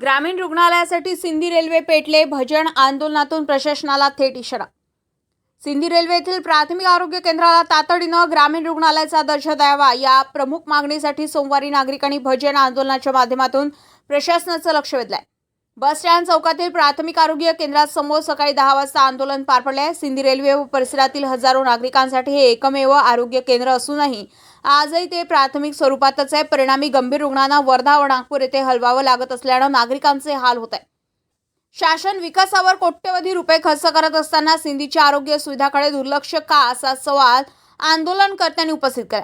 ग्रामीण रुग्णालयासाठी सिंधी रेल्वे पेटले भजन आंदोलनातून प्रशासनाला थेट इशारा. सिंधी रेल्वे येथील प्राथमिक आरोग्य केंद्राला तातडीनं ग्रामीण रुग्णालयाचा दर्जा द्यावा या प्रमुख मागणीसाठी सोमवारी नागरिकांनी भजन आंदोलनाच्या माध्यमातून प्रशासनाचं लक्ष वेधलंय. बस स्टँड चौकातील प्राथमिक आरोग्य केंद्रासमोर सकाळी दहा वाजता आंदोलन पार पडले आहे सिंधी रेल्वे व परिसरातील हजारो नागरिकांसाठी हे एकमेव आरोग्य केंद्र असूनही आजही ते प्राथमिक स्वरूपातच आहे. परिणामी गंभीर रुग्णांना वर्धा व नागपूर येथे हलवावं लागत असल्यानं नागरिकांचे हाल होत आहे. शासन विकासावर कोट्यवधी रुपये खर्च करत असताना सिंधीच्या आरोग्य सुविधाकडे दुर्लक्ष का असा सवाल आंदोलनकर्त्यांनी उपस्थित केला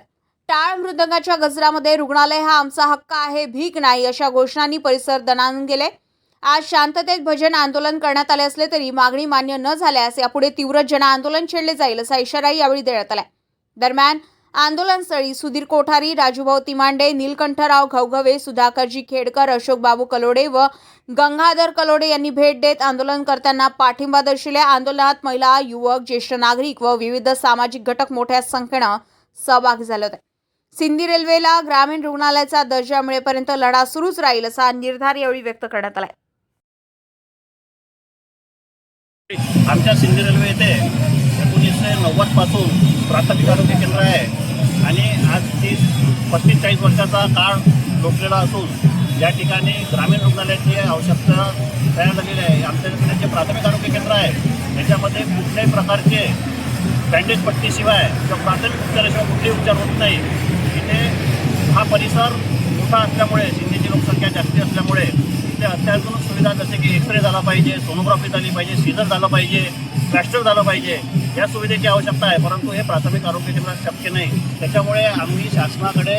टाळ मृदंगाच्या गजरामध्ये रुग्णालय हा आमचा हक्क आहे भीक नाही अशा घोषणांनी परिसर दणानून गेले. आज शांततेत भजन आंदोलन करण्यात आले असले तरी मागणी मान्य न झाल्यास यापुढे तीव्र जन आंदोलन छेडले जाईल असा इशाराही यावेळी देण्यात आलाय. दरम्यान आंदोलनस्थळी सुधीर कोठारी राजूभाऊ तिमांडे नीलकंठराव घवघवे सुधाकरजी खेडकर अशोकबाबू कलोडे व गंगाधर कलोडे यांनी भेट देत आंदोलनकर्त्यांना पाठिंबा दर्शविले. आंदोलनात महिला युवक ज्येष्ठ नागरिक व विविध सामाजिक घटक मोठ्या संख्येनं सहभागी झाले होते. सिंधी रेल्वेला ग्रामीण रुग्णालयाचा दर्जा मिळेपर्यंत लढा सुरूच राहील असा निर्धार यावेळी व्यक्त करण्यात आला आमच्या सिंधी रेल्वे येथे एकोणीसशे नव्वदपासून प्राथमिक आरोग्य केंद्र आहे. आणि आज तीस पस्तीस चाळीस वर्षाचा काळ लोटलेला असून या ठिकाणी ग्रामीण रुग्णालयाची आवश्यकता तयार झालेली आहे. आमच्या जे प्राथमिक आरोग्य केंद्र आहे. त्याच्यामध्ये कुठल्याही प्रकारचे बँडेज पट्टीशिवाय किंवा प्राथमिक उपचाराशिवाय कुठलेही उपचार होत नाही. इथे हा परिसर मोठा असल्यामुळे सिंधीची लोकसंख्या जास्ती असल्यामुळे इथे अत्याधुनिक सुविधा जसे की एक्सरे झाला पाहिजे सोनोग्राफी झाली पाहिजे सीझर झालं पाहिजे प्लॅस्टर झालं पाहिजे. या सुविधेची आवश्यकता आहे परंतु हे प्राथमिक आरोग्य केंद्रात शक्य नाही. त्याच्यामुळे आम्ही शासनाकडे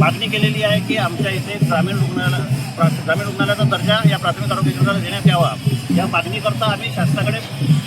मागणी केलेली आहे की आमच्या इथे ग्रामीण रुग्णालय प्रा ग्रामीण रुग्णालयाचा दर्जा या प्राथमिक आरोग्य केंद्राला देण्यात यावा. या मागणीकरता आम्ही शासनाकडे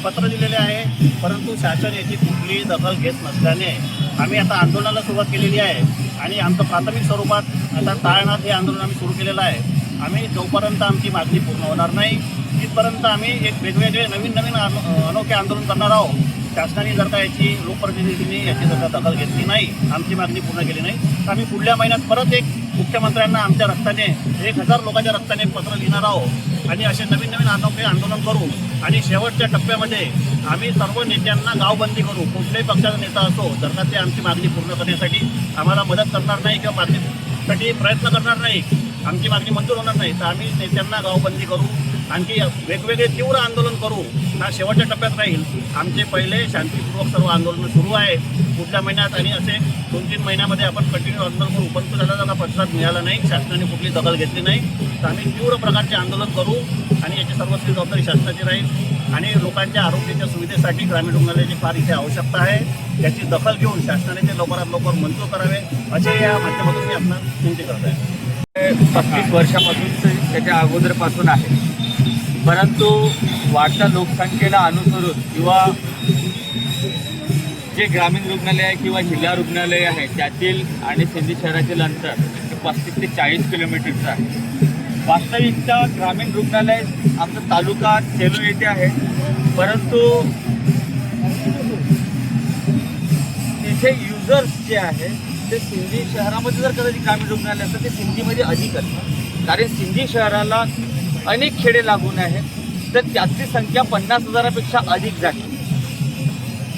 पत्र दिलेले आहे परंतु शासन याची कुठलीही दखल घेत नसल्याने आम्ही आता आंदोलनाला सुरुवात केलेली आहे. आणि आमचं प्राथमिक स्वरूपात आता ताळनाथ हे आंदोलन आम्ही सुरू केलेलं आहे. आम्ही जोपर्यंत आमची मागणी पूर्ण होणार नाही तिथपर्यंत आम्ही एक वेगवेगळे नवीन नवीन अनोखे आंदोलन करणार आहोत. शासनाने जर का याची लोकप्रतिनिधींनी याची जर का दखल घेतली नाही आमची मागणी पूर्ण केली नाही. तर आम्ही पुढल्या महिन्यात परत एक मुख्यमंत्र्यांना आमच्या रक्ताने एक हजार लोकांच्या रक्ताने पत्र लिहिणार आहोत. आणि असे नवीन नवीन अनोखे आंदोलन करू. आणि शेवटच्या टप्प्यामध्ये आम्ही सर्व नेत्यांना गावबंदी करू. कुठल्याही पक्षाचा नेता असो जर का ते आमची मागणी पूर्ण करण्यासाठी आम्हाला मदत करणार नाही किंवा मागणीसाठी प्रयत्न करणार नाही आमची मागणी मंजूर होणार नाही तर आम्ही नेत्यांना गावबंदी करू. आणखी वेगवेगळे तीव्र आंदोलन करू हा शेवटच्या टप्प्यात राहील. आमचे पहिले शांतीपूर्वक सर्व आंदोलनं सुरू आहे. पुढच्या महिन्यात आणि असे दोन तीन महिन्यामध्ये आपण कंटिन्यू आंदोलन करू. पण त्याला त्याला प्रतिसाद मिळाला नाही. शासनाने कुठली दखल घेतली नाही. तर आम्ही तीव्र प्रकारचे आंदोलन करू आणि याची सर्वस्वी जबाबदारी शासनाची राहील. आणि लोकांच्या आरोग्याच्या सुविधेसाठी ग्रामीण रुग्णालयाची फार इथे आवश्यकता आहे. याची दखल घेऊन शासनाने ते लवकरात लवकर मंजूर करावे. असे या माध्यमातून मी आपण विनंती करत आहे पस्तीस वर्षापासून ते त्याच्या अगोदरपासून आहे. परंतु वाढत्या लोकसंख्येला अनुसरून किंवा जे ग्रामीण रुग्णालय आहे किंवा जिल्हा रुग्णालय आहे त्यातील आणि सिंधी शहरातील अंतर हे पस्तीस ते चाळीस किलोमीटरचं आहे. वास्तविकता ग्रामीण रुग्णालय आमचा तालुका सेलू येथे आहे. परंतु तिथे युजर्स जे आहे ते सिंधी शहरामध्ये जर कदाचित ग्रामीण रुग्णालय असतं ते सिंधीमध्ये अधिक असतं कारण सिंधी शहराला अनेक खेडे लागून आहेत तर त्याची संख्या पन्नास हजारापेक्षा अधिक झाली.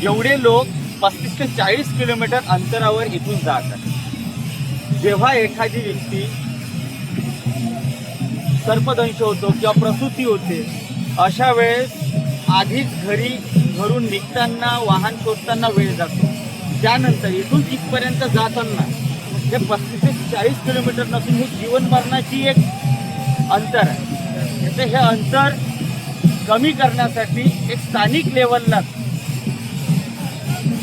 एवढे लोक पस्तीस ते चाळीस किलोमीटर अंतरावर इथून जातात जेव्हा एखादी व्यक्ती सर्पदंश होतो किंवा प्रसूती होते अशा वेळेस आधीच घरी घरून निघताना वाहन शोधताना वेळ जातो. त्यानंतर इथून तिथपर्यंत जाताना हे पस्तीस ते चाळीस किलोमीटर नसून हे जीवन मरणाची एक अंतर आहे. तर हे अंतर कमी करण्यासाठी एक स्थानिक लेवलला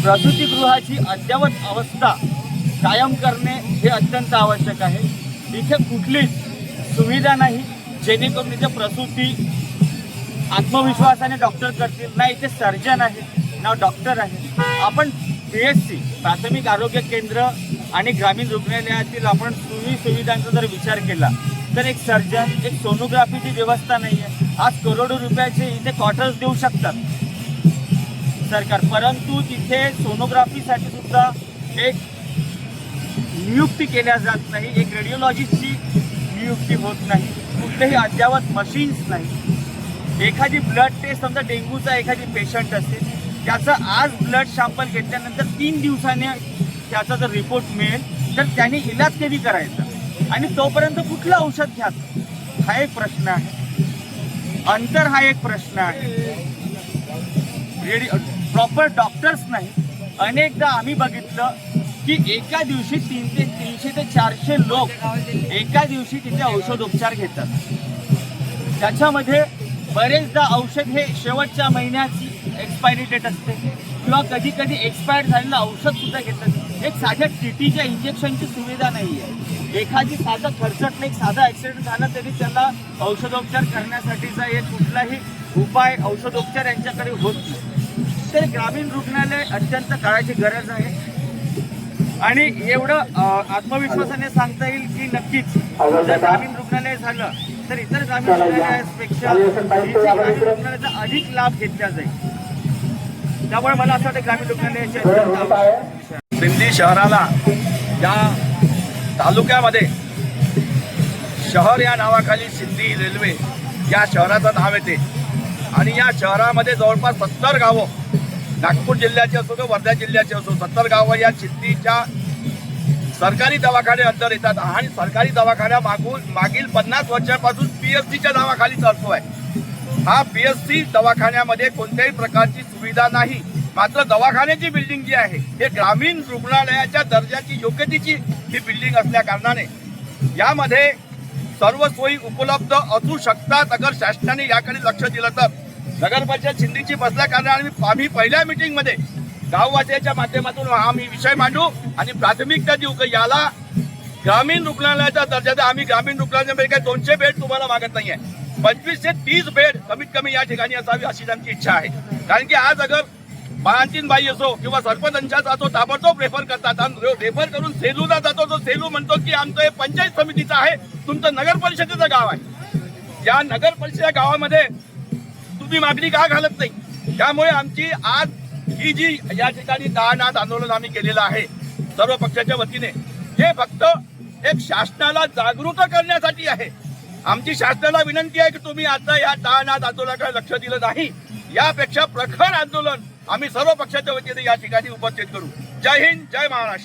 प्रसूतीगृहाची अद्ययावत अवस्था कायम करणे हे अत्यंत आवश्यक आहे. इथे कुठलीच सुविधा नाही जेणेकरून इथे प्रसूती आत्मविश्वासाने डॉक्टर करतील. ना इथे सर्जन आहे ना डॉक्टर आहे. आपण पी एच सी प्राथमिक आरोग्य केंद्र आणि ग्रामीण रुग्णालयातील आपण सोयी सुविधांचा जर विचार केला तर एक सर्जन एक सोनोग्राफीची व्यवस्था नाही आहे आज करोडो रुपयाचे इथे क्वार्टर्स देऊ शकतात. सरकार परंतु तिथे सोनोग्राफीसाठी सुद्धा एक नियुक्ती केल्या जात नाही. एक रेडिओलॉजिस्टची नियुक्ती होत नाही. कुठलेही अद्ययावत मशीन्स नाही. एखादी ब्लड टेस्ट समजा डेंग्यूचा एखादी पेशंट असेल त्याचं आज ब्लड सॅम्पल घेतल्यानंतर तीन दिवसाने त्याचा जर रिपोर्ट मिळेल तर त्याने इलाज कधी करायचा? आणि तोपर्यंत कुठलं औषध घ्या? हा एक प्रश्न आहे. अंतर हा एक प्रश्न आहे. प्रॉपर डॉक्टर्स नाही. अनेकदा आम्ही बघितलं की एका दिवशी तीन ते तीनशे ते चारशे लोक एका दिवशी तिथे औषधोपचार घेतात. त्याच्यामध्ये बरेचदा औषध हे शेवटच्या महिन्याची एक्सपायरी डेट असते किंवा कधी कधी एक्सपायर झालेलं औषध सुद्धा घेतात. एक साध्या टीटीच्या इंजेक्शनची सुविधा नाही आहे एखादी साधं खर्चट एक साधा ऍक्सिडेंट झाला तरी त्याला औषधोपचार करण्यासाठीचा एक कुठलाही उपाय औषधोपचार यांच्याकडे होत नाही. तर ग्रामीण रुग्णालय अत्यंत काळाची गरज आहे. आणि एवढं आत्मविश्वासाने सांगता येईल की नक्कीच जर ग्रामीण रुग्णालय झालं तर इतर ग्रामीण रुग्णालयापेक्षा ग्रामीण रुग्णालयाचा अधिक लाभ घेतला जाईल. त्यामुळे मला असं वाटतं ग्रामीण रुग्णालयाची अत्यंत आवश्यक आहे. सिंधी शहराला या तालुक्यामध्ये शहर या नावाखाली सिंधी रेल्वे या शहराचं नाव येते. आणि या शहरामध्ये जवळपास सत्तर गावं नागपूर जिल्ह्याची असो किंवा वर्धा जिल्ह्याची असो सत्तर गावं या सिंधीच्या सरकारी दवाखाने अंतर येतात. आणि सरकारी दवाखान्या मागून मागील पन्नास वर्षापासून पी एस सीच्या नावाखाली चालतो आहे. हा पी एस सी दवाखान्यामध्ये कोणत्याही प्रकारची सुविधा नाही. मात्र दवाखान्याची बिल्डिंग जी आहे हे ग्रामीण रुग्णालयाच्या दर्जाची योग्यतेची ही बिल्डिंग असल्या कारणाने यामध्ये सर्व सोयी उपलब्ध असू शकतात अगर शासनाने याकडे लक्ष दिलं तर. नगर परिषद बसल्या कारणाने आम्ही- आम्ही पहिल्या मिटिंगमध्ये गाववासियाच्या माध्यमातून आम्ही विषय मांडू आणि प्राथमिकता देऊ की याला ग्रामीण रुग्णालयाचा दर्जा द्या आम्ही ग्रामीण रुग्णालयामध्ये काही दोनशे बेड तुम्हाला मागत नाहीये. पंचवीस ते तीस बेड कमीत कमी या ठिकाणी असावी अशी आमची इच्छा आहे. कारण की आज अगर बाळांतीन बाई असो किंवा सरपंचांचा जातो ताबडतोब रेफर करतात. आणि रेफर करून सेलूला जातो. तो सेलू म्हणतो की आमचं हे पंचायत समितीचं आहे. तुमचं नगर परिषदेचं गाव आहे. या नगर परिषद गावामध्ये तुम्ही मागणी का घालत नाही? त्यामुळे आमची आज ही जी या ठिकाणी दानात आंदोलन आम्ही केलेलं आहे सर्व पक्षाच्या वतीने हे फक्त एक शासनाला जागृत करण्यासाठी आहे. आमची शासनाला विनंती आहे की तुम्ही आता या दाहनाथ आंदोलनाकडे लक्ष दिलं नाही. यापेक्षा प्रखर आंदोलन आम्ही सर्व पक्षाच्या वतीने या ठिकाणी उपस्थित करू. जय हिंद जय महाराष्ट्र.